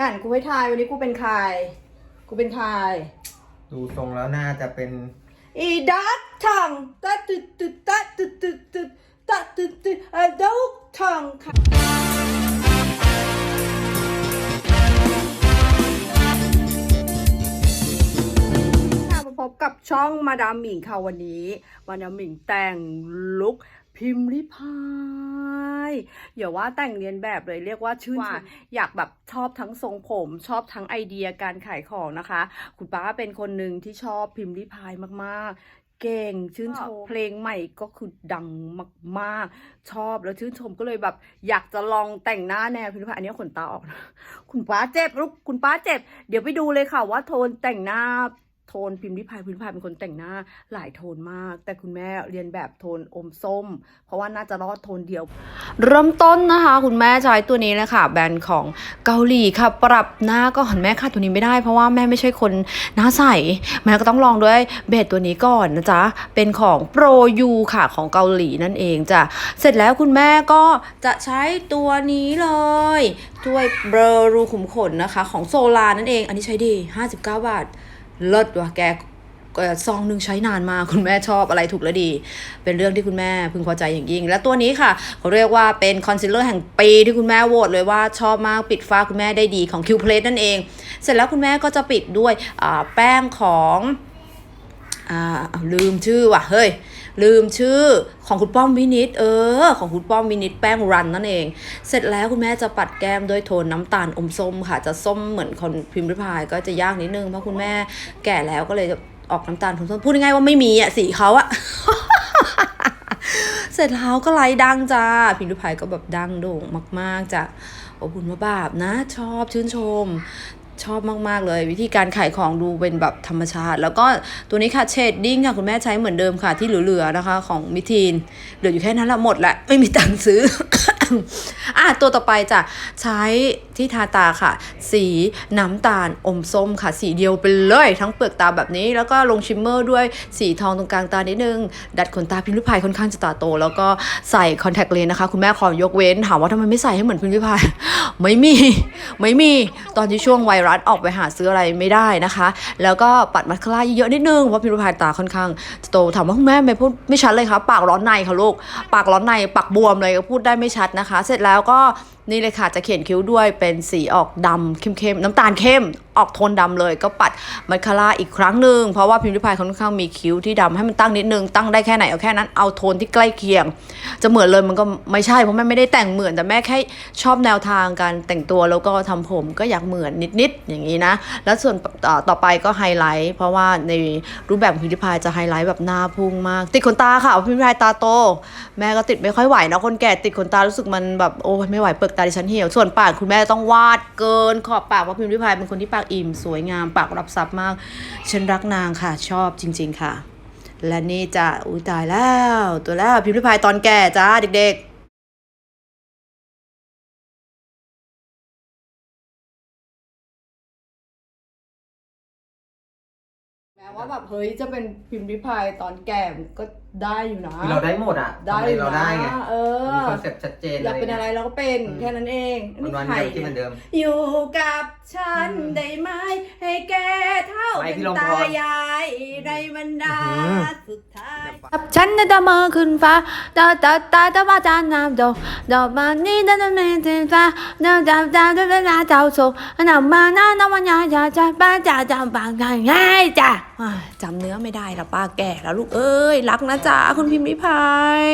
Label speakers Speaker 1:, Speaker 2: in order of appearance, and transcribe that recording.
Speaker 1: อ่านกูให้ทายวันนี้กูเป็นใครกูเป็นใคร
Speaker 2: ดูทรงแล้วน่าจะเป็น
Speaker 1: อีดักทังตะตึดตึดตะตึดตึดตึดตะตึดตึดอะดักทังค่ะค่ะมาพบกับช่องมาดามหมิงค่ะวันนี้ มาดามหมิงแต่งลุคพิมพ์ริพาย อย่าว่าแต่งเรียนแบบเลยเรียกว่าชื่นชมอยากแบบชอบทั้งทรงผม ชอบทั้งไอเดียการขายของนะคะ คุณป้าเป็นคนหนึ่งที่ชอบพิมพ์ริพายมากๆเก่งชื่นชมเพลงใหม่ก็คือดังมากๆ ชอบแล้วชื่นชมก็เลยแบบ อยากจะลองแต่งหน้าแนวพิมพ์ริพายอันนี้ขนตาออกนะคุณป้าเจ็บลูกคุณป้าเจ็บ เดี๋ยวไปดูเลยค่ะว่าโทนแต่งหน้า โทนพิมพ์ริพายพิมพ์ริพายเป็นคนแต่งหน้าหลายโทนมาก แต่คุณแม่เรียนแบบโทนอมส้ม เพราะว่าน่าจะรอดโทนเดียว เริ่มต้นนะคะ คุณแม่ใช้ตัวนี้เลยค่ะ แบรนด์ของเกาหลีค่ะ ปรับหน้าก็หันแม่ค่ะตัวนี้ไม่ได้ เพราะว่าแม่ไม่ใช่คนหน้าใสแม่ก็ต้องลองด้วยเบสตัวนี้ก่อนนะจ๊ะเป็นของ Pro U ค่ะของเกาหลีนั่นเองจ้ะเสร็จแล้วคุณแม่ก็จะใช้ตัวนี้เลยช่วยเบลอรูขุมขนนะคะ ของโซลานั่นเอง อันนี้ใช้ดี 59 บาท เลิศว่ะแกซองหนึ่งใช้นานมากคุณแม่ชอบอะไรถูกและดี เป็นเรื่องที่คุณแม่พึงพอใจอย่างยิ่ง และตัวนี้ค่ะเขาเรียกว่าเป็นคอนซีลเลอร์แห่งปีที่คุณแม่โหวตเลยว่าชอบมากปิดฝ้าคุณแม่ได้ดีของคิวเพลสนั่นเอง เสร็จแล้วคุณแม่ก็จะปิดด้วยแป้งของ อ่าลืมชื่อว่ะเฮ้ยลืมชื่อของคุณป้อมวินิตเออ ของคุณป้อมวินิตแป้งรันนั่นเอง เสร็จแล้วคุณแม่จะปัดแก้มด้วยโทนน้ำตาลอมส้มค่ะ จะส้มเหมือนคนพิมพ์ริพายก็จะยากนิดนึงเพราะคุณแม่แก่แล้วก็เลยจะออกน้ำตาลอมส้มพูดง่ายๆว่าไม่มีอะสีเขาอะเสร็จแล้วก็ไลฟ์ดังจ้า พิมพ์ริพายก็แบบดังโด่งมาก ๆจ้ะอบอุ่นมาบาปนะ ชอบชื่นชม ชอบมากๆเลย วิธีการขายของดูเป็นแบบธรรมชาติ แล้วก็ตัวนี้ค่ะเชดดิ้งค่ะคุณแม่ใช้เหมือนเดิมค่ะที่เหลือๆนะคะ ของมิทีนเหลืออยู่แค่นั้นละหมดละไม่มีตังค์ซื้ออะตัวต่อไปจ้ะใช้ที่ทาตาค่ะ สีน้ำตาลอมส้มค่ะ สีเดียวไปเลยทั้งเปลือกตาแบบนี้ แล้วก็ลงชิมเมอร์ด้วยสีทองตรงกลางตานิดนึง ดัดขนตาพิมพ์ริพายค่อนข้างจะตาโต แล้วก็ใส่คอนแทคเลนส์นะคะ คุณแม่ขอยกเว้นถามว่าทำไมไม่ใส่ให้เหมือนพิมพ์ริพาย ไม่มี ไม่มี ตอนที่ช่วงไวรัสออกไปหาซื้ออะไรไม่ได้นะคะ แล้วก็ปัดมัสคาร่าเยอะๆนิดนึง เพราะพิรุพายตาค่อนข้างโตถามว่าคุณแม่ไม่พูดไม่ชัดเลยคะปากร้อนในค่ะลูก ปากร้อนใน ปากบวมเลยก็พูดได้ไม่ชัดนะคะ เสร็จแล้วก็ นี่เลยค่ะจะเขียนคิ้วด้วยเป็นสีออกดำเข้มๆน้ำตาลเข้มออกโทนดำเลยก็ปัดมัสคาร่าอีกครั้งหนึ่งเพราะว่าพิมพ์ริพายค่อนข้างมีคิ้วที่ดำให้มันตั้งนิดนึงตั้งได้แค่ไหนเอาแค่นั้นเอาโทนที่ใกล้เคียง จะเหมือนเลยมันก็ไม่ใช่เพราะแม่ไม่ได้แต่งเหมือนแต่แม่แค่ชอบแนวทางการแต่งตัวแล้วก็ทำผมก็อยากเหมือนนิดๆอย่างนี้นะ แล้วส่วนต่อไปก็ไฮไลท์เพราะว่าในรูปแบบพิมพ์ริพายจะไฮไลท์แบบหน้าพุ่งมาก ติดขนตาค่ะพิมพ์ริพายตาโต แม่ก็ติดไม่ค่อยไหวนะคนแก่ติดขนตารู้สึกมันแบบโอ้ยไม่ไหวเปลือกตาดิฉันเหี่ยว ส่วนปากคุณแม่ต้องวาดเกิน ขอบปากเพราะพิมพ์ริพายเป็นคนที่ปากอิ่ม สวยงามปากรับซับมาก ฉันรักนางค่ะ ชอบจริง ๆ ค่ะ และนี่จะอุ้ยตายแล้ว ตัวแล้วพิมพ์ริพายตอนแก่จ้าเด็ก ๆ ว่าแบบเฮ้ยจะเป็นพิมพ์ริพายตอนแก่มันก็ได้อยู่นะ
Speaker 2: คือเราได้หมดอะ
Speaker 1: ได้
Speaker 2: ทำอะ
Speaker 1: อ
Speaker 2: ร
Speaker 1: ยู่
Speaker 2: เรา
Speaker 1: นะ
Speaker 2: ได้ไง
Speaker 1: เออ
Speaker 2: มีคอนเซ็ปต์ชัดเจน
Speaker 1: อยากเป็นอะไร
Speaker 2: งี้ย
Speaker 1: เราก็เป็น
Speaker 2: อืม
Speaker 1: แค่นั้นเองอันนี้
Speaker 2: วันๆ
Speaker 1: ใคร
Speaker 2: เดียวที่เหมือนเดิม
Speaker 1: อยู่กับฉัน
Speaker 2: อืม
Speaker 1: ได้ไหมให้แกเท่า
Speaker 2: ไม่
Speaker 1: เป็น
Speaker 2: พี่ลมพร
Speaker 1: ตายายในบรรดา
Speaker 2: อื้อหือ
Speaker 1: สุดท้าย
Speaker 3: กับฉันจะตะมือขึ้นฟ้าตาตาตาตาบ้าจานน้ำโดดอกมานี่ตาตาเมติฟ้าดาวดาวดาวดาวดาวดาวโซน้ำมาน้าน้ำมันยาจะจะป้าจะจะปังกันง่ายจ้ะอ้ายจำเนื้อไม่ได้ละป้าแก่แล้วลูกเอ้ย รักนะจ๊ะคุณพิมพ์ริพาย